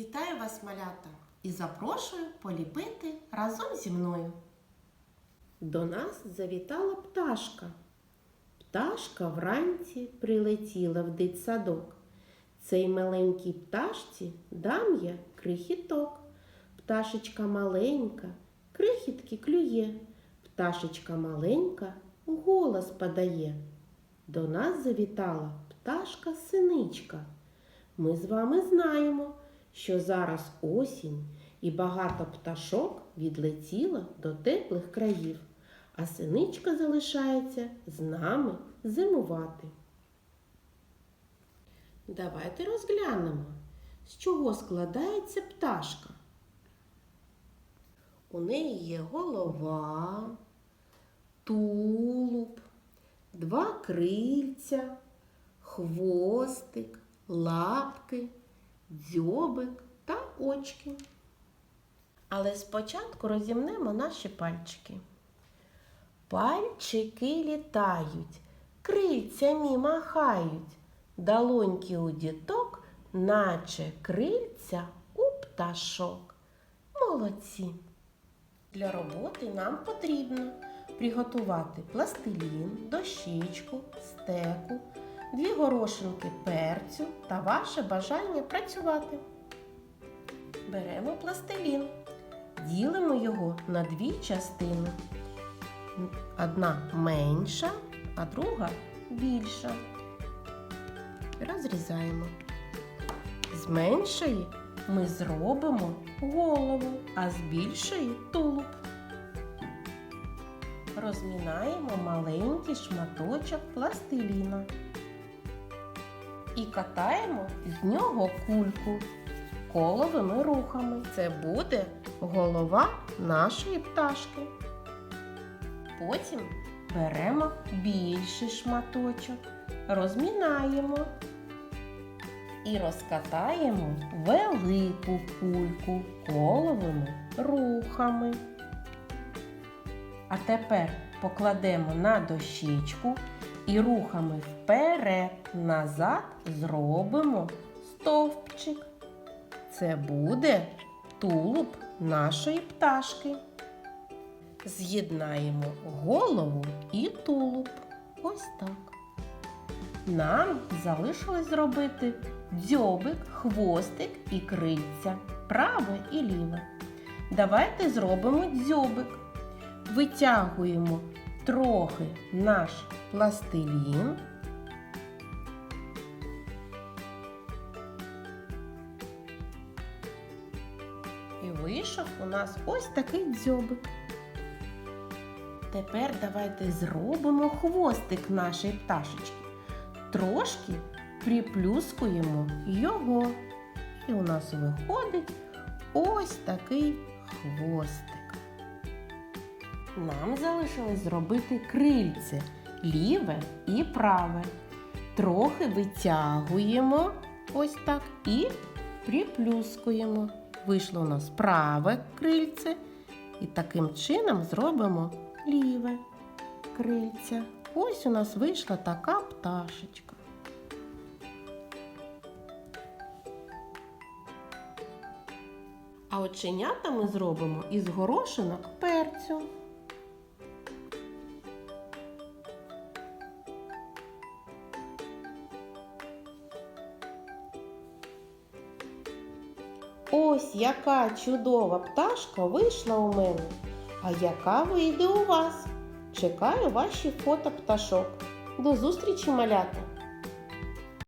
Вітаю вас, малята, і запрошую поліпити разом зі мною. До нас завітала пташка. Пташка вранці прилетіла в дитсадок. Цей маленькій пташці дам я крихіток. Пташечка маленька, крихітки клює. Пташечка маленька голос подає. До нас завітала пташка синичка. Ми з вами знаємо, що зараз осінь і багато пташок відлетіло до теплих країв, а синичка залишається з нами зимувати. Давайте розглянемо, з чого складається пташка. У неї є голова, тулуб, два крильця, хвостик, лапки, дзьобик та очки. Але спочатку розімнемо наші пальчики. Пальчики літають, крильцями махають, долоньки у діток, наче крильця у пташок. Молодці! Для роботи нам потрібно приготувати пластилін, дощечку, стеку, дві горошинки перцю та ваше бажання працювати. Беремо пластилін, ділимо його на дві частини. Одна менша, а друга більша. Розрізаємо. З меншої ми зробимо голову, а з більшої тулуб. Розмінаємо маленький шматочок пластиліна і катаємо з нього кульку коловими рухами. Це буде голова нашої пташки. Потім беремо більший шматочок, розмінаємо і розкатаємо велику кульку коловими рухами. А тепер покладемо на дощечку і рухами вперед-назад зробимо стовпчик. Це буде тулуб нашої пташки. З'єднаємо голову і тулуб. Ось так. Нам залишилось зробити дзьобик, хвостик і крильця, праве і ліве. Давайте зробимо дзьобик. Витягуємо трохи наш пластилін. І вийшов у нас ось такий дзьобик. Тепер давайте зробимо хвостик нашої пташечки. Трошки приплюскуємо його. І у нас виходить ось такий хвостик. Нам залишилось зробити крильце ліве і праве. Трохи витягуємо ось так і приплюскуємо. Вийшло у нас праве крильце. І таким чином зробимо ліве крильце. Ось у нас вийшла така пташечка. А оченята ми зробимо із горошинок перцю. Ось яка чудова пташка вийшла у мене. А яка вийде у вас? Чекаю ваші фото пташок. До зустрічі, малята!